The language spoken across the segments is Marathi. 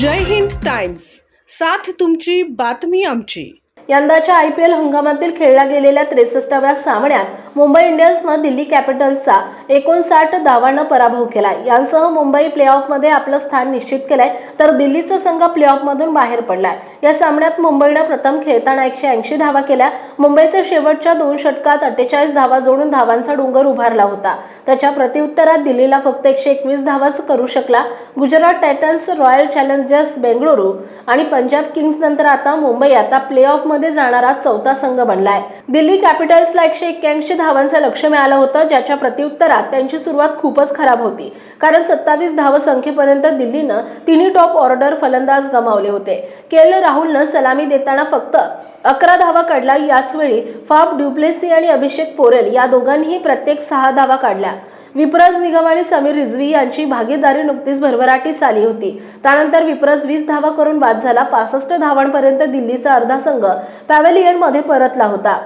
जय हिंद टाइम्स. साथ तुमची बातमी आमची. यंदाच्या आय पी एल हंगामातील खेळल्या गेलेल्या त्रेसष्टाव्या सामन्यात मुंबई इंडियन्सनं दिल्ली कॅपिटल्सचा एकोणसाठ धावांना पराभव केला यांसह मुंबई प्लेऑफमध्ये आपलं स्थान निश्चित केलंय तर दिल्लीचा संघ प्लेऑफमधून बाहेर पडलाय. या सामन्यात मुंबईनं प्रथम खेळताना एकशे ऐंशी धावा केल्या. मुंबईच्या शेवटच्या दोन षटकात अठ्ठेचाळीस धावा जोडून धावांचा डोंगर उभारला होता. त्याच्या प्रत्युत्तरात दिल्लीला फक्त एकशे एकवीस धावाच करू शकला. Gujarat Titans Royal Challengers Bengaluru आणि पंजाब किंग्स नंतर आता मुंबई आता प्लेऑफमध्ये जाणारा चौथा संघ बनलाय. दिल्ली कॅपिटल्सला एकशे एक्क्याऐंशी धावांचं लक्ष मिळालं होतं ज्याच्या प्रत्युत्तरात त्यांची सुरुवात खूपच खराब होती. कारण सत्तावीस धावसंख्येपर्यंत दिल्लीनं तिन्ही टॉप ऑर्डर फलंदाज गमावले होते. के राहुलनं सलामी देताना फक्त अकरा धावा काढला याचवेळी फाफ ड्युप्लेसी आणि अभिषेक पोरेल या दोघांनीही प्रत्येक सहा धावा काढल्या. विप्रज निगम आणि समीर रिझवी यांची भागीदारी नुकतीच भरभराटीस आली होती. त्यानंतर विप्रज वीस धावा करून बाद झाला. पासष्ट धावांपर्यंत दिल्लीचा अर्धा संघ पॅव्हेलियनमध्ये परतला होता.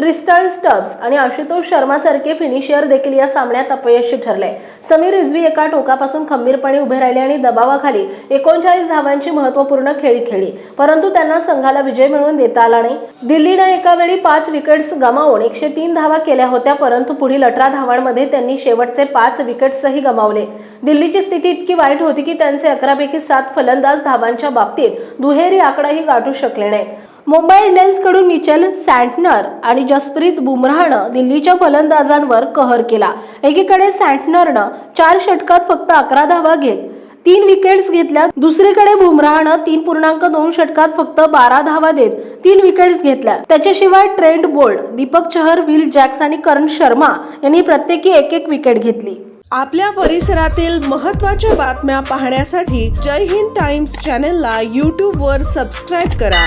ट्रिस्टल स्टब्स आणि आशुतोष शर्मासारखे फिनिशियर देखील या सामन्यात अपयशी ठरले. समीर रिझवी एका टोकापासून खंबीरपणे उभे राहिले आणि दबावाखाली एकोणचाळीस धावांची महत्त्वपूर्ण खेळी खेळली. परंतु त्यांना संघाला विजय मिळवून देता आला नाही. दिल्लीनं एका वेळी पाच विकेट्स गमावून एकशे तीन धावा केल्या होत्या परंतु पुढील अठरा धावांमध्ये त्यांनी शेवटचे पाच विकेट्सही गमावले. दिल्लीची स्थिती इतकी वाईट होती की त्यांचे अकरापैकी सात फलंदाज धावांच्या बाबतीत दुहेरी आकडाही गाठू शकले नाहीत. मुंबई इंडियन्सकडून मिचेल सँटनर आणि जसप्रीत बुमराहनं दिल्लीच्या फलंदाजांवर कहर केला. एकीकडे सँटनरनं चार षटकात फक्त अकरा धावा घेत तीन विकेट्स घेतल्या दुसरीकडे बुमराहनं तीन पूर्णांक दोन षटकात फक्त बारा धावा देत तीन विकेट्स घेतल्या त्याच्याशिवाय Trent Boult Deepak Chahar Will Jacks आणि करण शर्मा यांनी प्रत्येकी एक एक विकेट घेतली. आपल्या परिसरातील महत्त्वाच्या बातम्या पाहण्यासाठी जय हिंद टाइम्स चॅनलला यूट्यूबवर सबस्क्राईब करा.